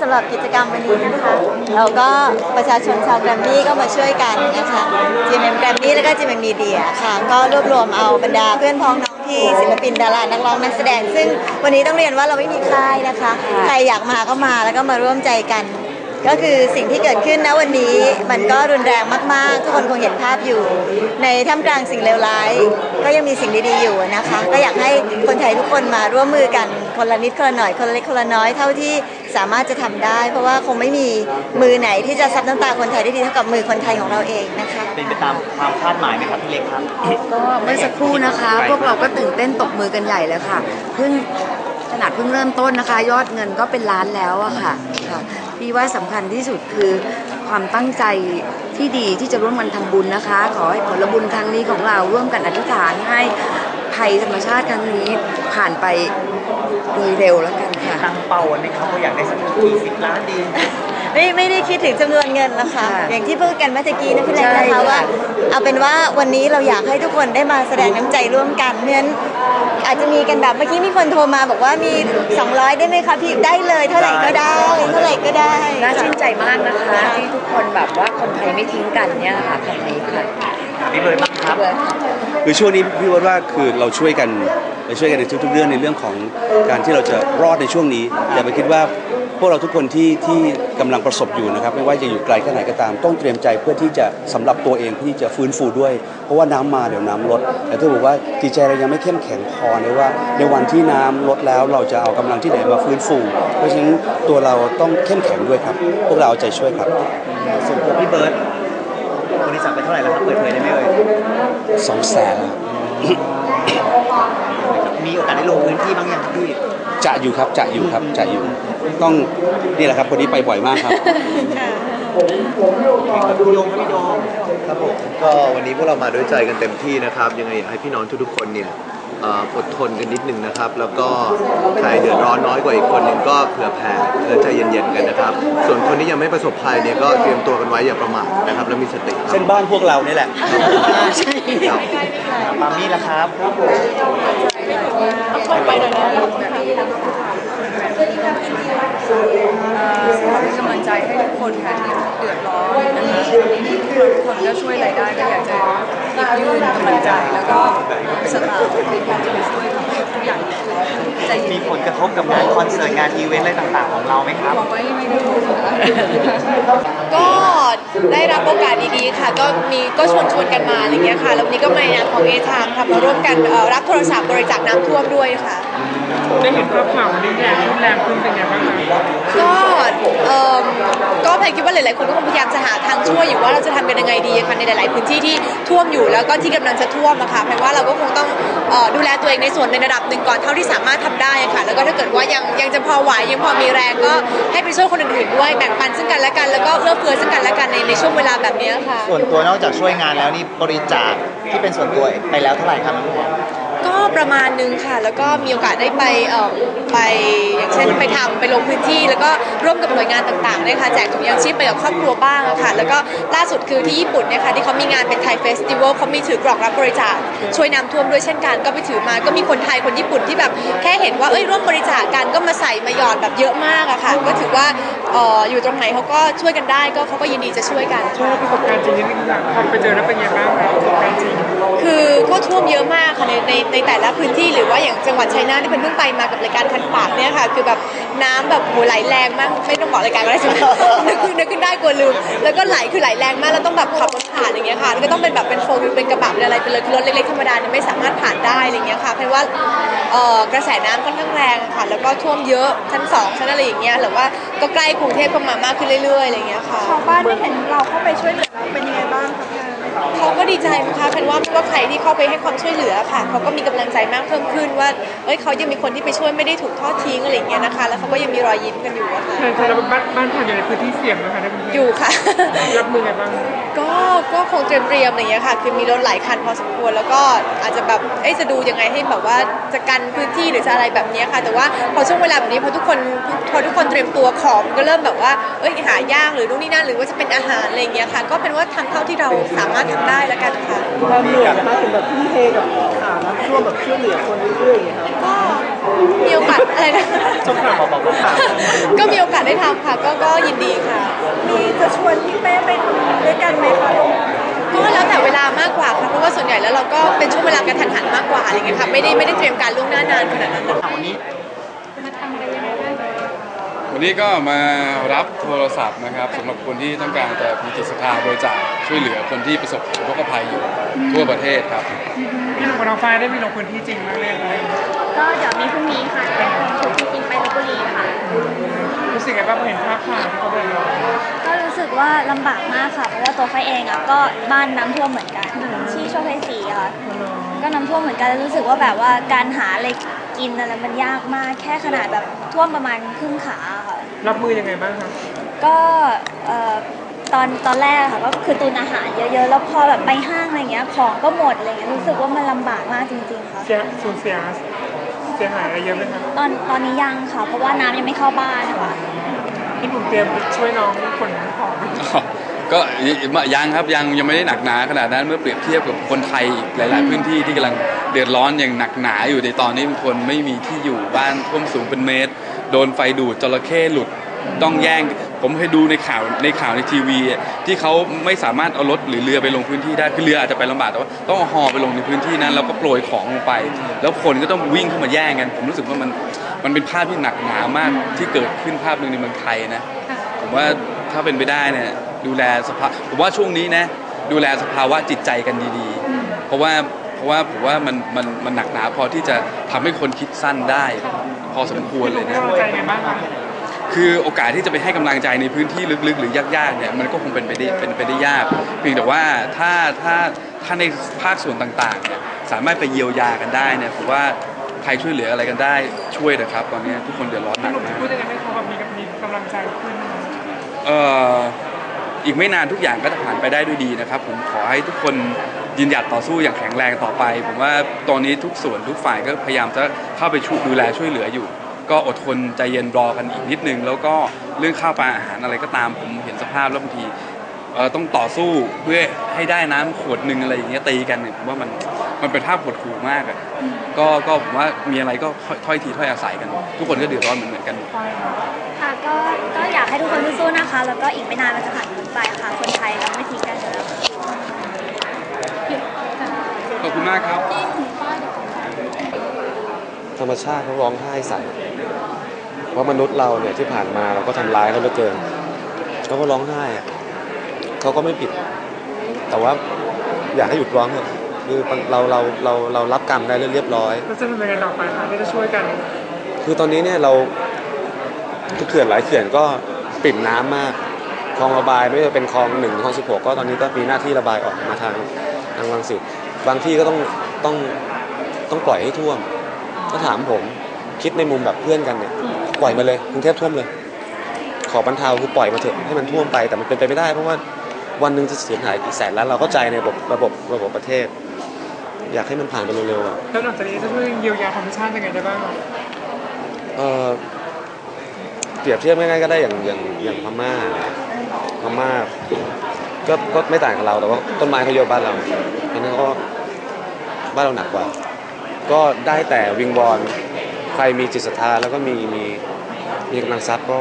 สำหรับกิจกรรมวันนี้นะคะเราก็ประชาชนชาวแกรมมี่ก็มาช่วยกันนะคะ GMM แกรมมี่แล้วก็ GMM Media ค่ะก็รวบรวมเอาบรรดาเพื่อนพ้องน้องพี่ศิลปินดารานักร้องนักแสดง ซึ่งวันนี้ต้องเรียนว่าเราไม่มีค่ายนะคะ ใครอยากมาก็มาแล้วก็มาร่วมใจกัน ก็คือสิ่งที่เกิดขึ้นนะวันนี้มันก็รุนแรงมากๆ ทุกคนคงเห็นภาพอยู่ ในท่ามกลางสิ่งเลวร้าย ก็ยังมีสิ่งดีๆอยู่นะคะ ก็อยากให้คนไทยทุกคนมาร่วมมือกันคนละนิดคนละหน่อยคนละเล็กคนละน้อยเท่าที่สามารถจะทำได้ เพราะว่าคงไม่มีมือไหนที่จะซับน้ำตาคนไทยได้ดีเท่ากับมือคนไทยของเราเองนะคะเป็นไปตามความคาดหมายไหมครับพี่เล็กครับก็เมื่อสักครู่นะคะ พวกเราก็ตื่นเต้นตบมือกันใหญ่เลยค่ะเพิ่งขนาดเพิ่งเริ่มต้นนะคะ ยอดเงินก็เป็นล้านแล้วอะค่ะ ค่ะพี่ว่าสำคัญที่สุดคือความตั้งใจที่ดีที่จะร่วมกันทำบุญนะคะ ขอให้ผลบุญครั้งนี้ของเราร่วมกันอธิษฐานให้ภัยธรรมชาติครั้งนี้ผ่านไปโดยเร็วแล้วกันค่ะตั้งเป้าไว้ไหมครับว่าอยากได้สักกี่สิบล้านดีไม่ไม่ได้คิดถึงจำนวนเงินแล้วค่ะค่ะ อย่างที่พูดกันเมื่อตะกี้นะพี่เล็กใช่นะคะค่ะว่า เอาเป็นว่าวันนี้เราอยากให้ทุกคนได้มาแสดงน้ำใจร่วมกันเพราะฉะนั้น อาจจะมีกันแบบเมื่อกี้มีคนโทรมาบอกว่ามี 200 ได้ไหมคะพี่ได้เลยเท่าไหร่ก็ได้ เท่าไหร่ก็ได้น่าชื่นใจมากนะคะ ที่ทุกคนแบบว่าคนไทยไม่ทิ้งกันเนี่ยค่ะคำนี้ค่ะพี่เบิร์ดบ้างครับคือช่วงนี้พี่ว่าว่าคือเราช่วยกันเราช่วยกันในทุกๆเรื่องในเรื่องของการที่เราจะรอดในช่วงนี้อย่าไปคิดว่าพ วกเราทุกคนที่ที่กำลังประสบอยู่นะครับไม่ว่าจะอยู่ไกลแค่ไหนก็ตาม ต้องเตรียมใจเพื่อที่จะสำหรับตัวเองเพื่อที่จะฟื้นฟูด้วย เพราะว่าน้ำมาเดี๋ยวน้ำลด แต่ถ้าบอกว่าจิตใจเรายังไม่เข้มแข็งพอในว่า ในวันที่น้ำลดแล้วเราจะเอากำลังที่ไหนมาฟื้นฟู เพราะฉะนั้นตัวเราต้องเข้มแข็งด้วยครับ พวกเราเอาใจช่วยครับส่วนตัวพี่เบิร์ดบริจาคไปเท่าไหร่แล้วครับเปิดเผยได้ไหมเอ่ยสองแสนมีโอกาสได้ลงพื้นที่บ้างยังครับพี่ จะอยู่ครับจะอยู่ครับจะอยู่ต้องนี่แหละครับคนนี้ไปบ่อยมากครับพี่โยงครับพี่โยงครับผมก็วันนี้พวกเรามาด้วยใจกันเต็มที่นะครับ ยังไงอยากให้พี่น้องทุกๆคนเนี่ยเอ่ออดทนกันนิดนึงนะครับ แล้วก็ใครเดือดร้อนน้อยกว่าอีกคนหนึ่งก็เผื่อแผ่และใจเย็นๆกันนะครับ ส่วนคนที่ยังไม่ประสบภัยเนี่ยก็เตรียมตัวกันไว้อย่าประมาทนะครับและมีสติครับเส้นบ้านพวกเรานี่แหละครับปามี่ละครับขอเป็นกำลัง ให้ทุกคนค่ะที่เดือดร้อนนะคะทุกคนก็ช่วยอะไรได้ก็อยากจะหยิบยื่นกำลังใจแล้วก็สตางค์ในการจะไปช่วยทำให้ทุกอย่างดีขึ้นใจเย็มีผลกระทบกับงานคอนเสิร์ตงานอีเวนต์อะไรต่างๆของเราไหมครับ บอกไว้ไม่ได้รู้ค่ะก็ได้รับโอกาสดีๆค่ะ ก็มีก็ชวนชวนกันมาอะไรเงี้ยค่ะแล้ววันนี้ก็มาในนามของเอทามค่ะมาร่วมกันรับโทรศัพท์บริจาคน้ำท่วมด้วยค่ะได้เห็นภาพข่าววันนี้แรงรุนแรงขึ้นเป็นไงบ้างคะก็ เอ่อก็แพนคิดว่าหลายๆคนก็คงพยายามจะหาทางช่วยอยู่ว่าเราจะทำกันยังไงดีค่ะในหลาย ๆ พื้นที่ที่ท่วมอยู่แล้วก็ที่กำลังจะท่วมอะค่ะแพนว่าเราก็คงต้องเอ่อดูแลตัวเองในส่วนในระดับหนึ่งก่อนเท่าที่สามารถทำได้ค่ะ แล้วก็ถ้าเกิดว่ายังยังจะพอไหวยังพอมีแรงก็ให้ไปช่วยคนอื่นๆด้วยแบ่งปันซึ่งกันและกันแล้วก็เอื้อเฟื้อซึ่งกันและกันในในช่วงเวลาแบบนี้ค่ะ ส่วนตัวนอกจากช่วยงานแล้วนี่บริจาคที่เป็นส่วนตัวไปแล้วเท่าไหร่ครับน้องแพร ก็ประมาณนึงค่ะ แล้วก็มีโอกาสได้ไปเอ่อไปอย่างเช่นไปทำไปลงพื้นที่ แล้วก็ร่วมกับหน่วยงานต่างๆด้วยค่ะแจกถุงยางชีพไปกับครอบครัวบ้างอะค่ะ แล้วก็ล่าสุดคือที่ญี่ปุ่นเนี่ยค่ะที่เขามีงานเป็นไทยเฟสติวัลเขามีถือกล่องรับบริจาคช่วยน้ำท่วมด้วยเช่นกันก็ไปถือมาก็มีคนไทยคนญี่ปุ่นที่แบบแค่เห็นว่าเอ้ยร่วมบริจาคกันก็มาใส่มาหยอดแบบเยอะมากอะค่ะก็ถือว่าเอ่ออยู่ตรงไหนเขาก็ช่วยกันได้ก็เขาก็ยินดีจะช่วยกันช่วยประสบการณ์จริงนิดนึงค่ะพอไปเจอแล้วเป็นไงบ้างคะประสบการณ์จริงคือก็ท่วมเยอะมากค่ะในในในแต่ละพื้นที่หรือว่าอย่างจังหวัดชัยนาทที่เป็นเพิ่งไปมากับรายการคันปากเนี่ยค่ะ คือแบบน้ำแบบโหไหลแรงมากไม่ต้องบอกรายการก็ได้ใช่ไหมนึกขึ้นนึกขึ้นได้กลัวลืมแล้วก็ไหลคือไหลแรงมากแล้วต้องแบบขับรถผ่านอย่างเงี้ยค่ะแล้วก็ต้องเป็นแบบเป็นโฟวิลเป็นกระบะเป็นอะไรไปเลยคือรถเล็กๆธรรมดาเนี่ยไม่สามารถผ่านได้อะไรเงี้ยค่ะเพราะว่าเอ่อกระแสน้ำค่อนข้างแรงค่ะ แล้วก็ท่วมเยอะชั้นสองชั้นอะไรอย่างเงี้ยหรือว่าก็ใกล้กรุงเทพก็มามากขึ้นเรื่อยๆอะไรเงี้ยค่ะ ชาวบ้านที่เห็นเราเข้าไปช่วยเหลือเราเป็นยังไงบ้างคะพี่ เขาก็ดีใจนะคะเป็นว่าไม่ว่าใครที่เข้าไปให้ความช่วยเหลือค่ะเขาก็มีกำลังใจมากเพิ่มขึ้นว่าเอ้ยเขายังมีคนที่ไปช่วยไม่ได้ถูกทอดทิ้งอะไรอย่างเงี้ยนะคะ แล้วเขาก็ยังมีรอยยิ้มกันอยู่อะค่ะใช่ใช่แล้วบ้านบ้านผ่านอยู่ในพื้นที่เสี่ยงนะคะในกรุงเทพอยู่ค่ะรับมือไงบ้างก็ก็คงเตรียมเตรียมอะไรอย่างเงี้ยค่ะ คือมีรถหลายคันพอสมควรแล้วก็อาจจะแบบเอ๊ะจะดูยังไงให้แบบว่าจะกันพื้นที่หรือจะอะไรแบบเนี้ยค่ะ แต่ว่าพอช่วงเวลาแบบนี้พอทุกคนพอทุกคนเตรียมตัวของมันก็เริ่มแบบว่าเอ้ยหายากหรือนู่นนี่นั่นหรือว่าจะเป็นอาหารอะไรอย่างเงี้ยค่ะ ก็เป็นว่าทำเท่าที่เราสามารถทำได้แล้วกันค่ะ ความเหนื่อยนะคะถึงแบบทุ่มเทกับข่าวน้ำท่วมแบบช่วยเหลือคนเรื่อยๆอย่างเงี้ยครับก็มีโอกาสอะไรนะชมข่าวบอกว่าข่าวก็มีโอกาสได้ทำค่ะ ก็ก็ยินดีค่ะ มีจะชวนพี่เป้ไปทำด้วยกันไหมคะก็แล้วแต่เวลามากกว่าค่ะเพราะว่าส่วนใหญ่แล้วเราก็เป็นช่วงเวลากระทันหันมากกว่าอะไรเงี้ยค่ะไม่ได้ไม่ได้เตรียมการล่วงหน้านานขนาดนั้นนะคะวันนี้ วันนี้ก็มารับโทรศัพท์นะครับสำหรับคนที่ต้องการจะมีจิตศรัทธาบริจาคช่วยเหลือคนที่ประสบอุทกภัยอยู่ทั่วประเทศครับพี่หนุ่มกับน้องฟ้ายได้มีลงพื้นที่จริงมาเรื่อยก็เดี๋ยวมีพรุ่งนี้ค่ะจะเป็นชวนพี่กินไปลบบุรีค่ะๆรู้สึกไงบ้างพอเห็นภาพข่าวที่เขาเดินร้อนก็รู้สึกว่าลำบากมากค่ะเพราะว่าตัวไฟเองอะก็บ้านน้ำท่วมเหมือนกันที่โชคชัยศรีอะค่ะ ก็น้ำท่วมเหมือนกันแล้วรู้สึกว่าแบบว่าการหาอะไรกินอะไรมันยากมาก แค่ขนาดแบบท่วมประมาณครึ่งขาค่ะรับมือยังไงบ้างครับก็เอ่อตอนตอนแรกอะค่ะก็คือตุนอาหารเยอะๆ แล้วพอแบบไปห้างอะไรเงี้ยของก็หมดอะไรเงี้ยรู้สึกว่ามันลำบากมากจริงๆค่ะเสียสูญเสียเสียหายอะไรเยอะไหมครับตอนตอนนี้ยังค่ะ เพราะว่าน้ำยังไม่เข้าบ้านค่ะ พี่หนุ่มเตรียมช่วยน้องขนของ ก็ยังครับยังยังไม่ได้หนักหนาขนาดนั้นเมื่อเปรียบเทียบกับคนไทยอีกหลาย ๆ พื้นที่ที่กำลังเดือดร้อนอย่างหนักหนาอยู่ในตอนนี้บางคนไม่มีที่อยู่บ้านท่วมสูงเป็นเมตร โดนไฟดูดจระเข้หลุดต้องแย่ง ผมเคยดูในข่าวในข่าวในทีวีอะที่เขาไม่สามารถเอารถหรือเรือไปลงพื้นที่ได้คือเรืออาจจะไปลำบากแต่ว่าต้องเอาฮอไปลงในพื้นที่นั้นแล้วก็โปรยของลงไป แล้วคนก็ต้องวิ่งเข้ามาแย่งกัน ผมรู้สึกว่ามันมันเป็นภาพที่หนักหนามากที่เกิดขึ้นภาพหนึ่งในเมืองไทยนะ ผมว่าถ้าเป็นไปได้เนี่ย ดูแลสภาผมว่าช่วงนี้นะดูแลสภาวะจิตใจกันดีๆ เพราะว่าเพราะว่าผมว่ามันมันมันหนักหนาพอที่จะทำให้คนคิดสั้นได้ พอสมควรพี่หเลนุ่มยให้นะกำลังใจยังไงบ้างครับคือโอกาสที่จะไปให้กำลังใจในพื้นที่ลึกๆ หรือยากๆเนี่ยมันก็คงเป็นไปได้เป็นไปได้ยากเพียงแต่ว่าถ้าถ้าถ้าในภาคส่วนต่างๆเนี่ยสามารถไปเยียวยากันได้เนี่ยผมว่าใครช่วยเหลืออะไรกันได้ช่วยนะครับ ตอนนี้ทุกคนเดือดร้อนหนัพี่กหนุ่มมากพูดยังไงให้เขาแบบมีมีกำลังใจขึ้นนะครับเอ่อ อีกไม่นานทุกอย่างก็จะผ่านไปได้ด้วยดีนะครับ ผมขอให้ทุกคนยืนหยัดต่อสู้อย่างแข็งแรงต่อไป ผมว่าตอนนี้ทุกส่วนทุกฝ่ายก็พยายามจะเข้าไปช่วยดูแลช่วยเหลืออยู่ ก็อดทนใจเย็นรอกันอีกนิดนึง แล้วก็เรื่องข้าวปลาอาหารอะไรก็ตามผมเห็นสภาพแล้วบางทีต้องต่อสู้เพื่อให้ได้น้ำขวดหนึ่งอะไรอย่างเงี้ยตีกันเนี่ยผมว่ามันมันเป็นภาพหดหู่มากอะก็ก็ผมว่ามีอะไรก็ถ้อยทีถ้อยอาศัยกัน ทุกคนก็เดือดร้อนเหมือนกันค่ะก็ก็อยากให้ทุกคนสู้ๆนะคะ แล้วก็อีกไม่นานมันจะผ่าน พ้นไปค่ะ คนไทยเราไม่ทิ้งกันอยู่แล้วขอบคุณมากครับ ธรรมชาติเขาร้องไห้ใส่เพราะมนุษย์เราเนี่ยที่ผ่านมาเราก็ทำร้ายเขาเหลือเกินเขาก็ร้องไห้อะเขาก็ไม่ผิด แต่ว่าอยากให้หยุดร้องเถอะคือเราเราเราเรารับกรรมได้เรียบร้อยแล้วจะทำยังไงต่อไปคะที่จะช่วยกัน คือตอนนี้เนี่ยเราคือเขื่อนหลายเขื่อนก็ปิ่มน้ำมากค ลองระบายไม่ว่าจะเป็นคลองหนึ่งคลองสิบหกก็ตอนนี้ก็มีหน้าที่ระบายออกมาทางทางรังสิตบางที่ก็ต้องต้องต้องปล่อยให้ท่วมถ้าถามผมคิดในมุมแบบเพื่อนกันเนี่ยปล่อยมาเลยกรุงเทพท่วมเลย ขอบรรเทาคือปล่อยมาเถอะให้มันท่วมไปแต่มันเป็นไปไม่ได้เพราะว่าวันหนึ่งจะเสียหายกี่แสนล้านเราเข้าใจในระบบระบบระบบประเทศ อยากให้มันผ่านไปเร็วๆอะแล้วหลังจากนี้จะช่วยเยียวยาธรรมชาติยังไงได้บ้างครับเอ่อเปรียบเทียบง่ายๆก็ได้อย่างอย่างอย่างพม่า พม่าก็ก็ไม่ต่างกับเราแต่ว่าต้นไม้เขาเยอะบ้านเราเพราะฉะนั้นก็บ้านเราหนักกว่า ก็ได้แต่วิงวอนใครมีจิตศรัทธาแล้วก็มีมีมีกำลังทรัพย์ก็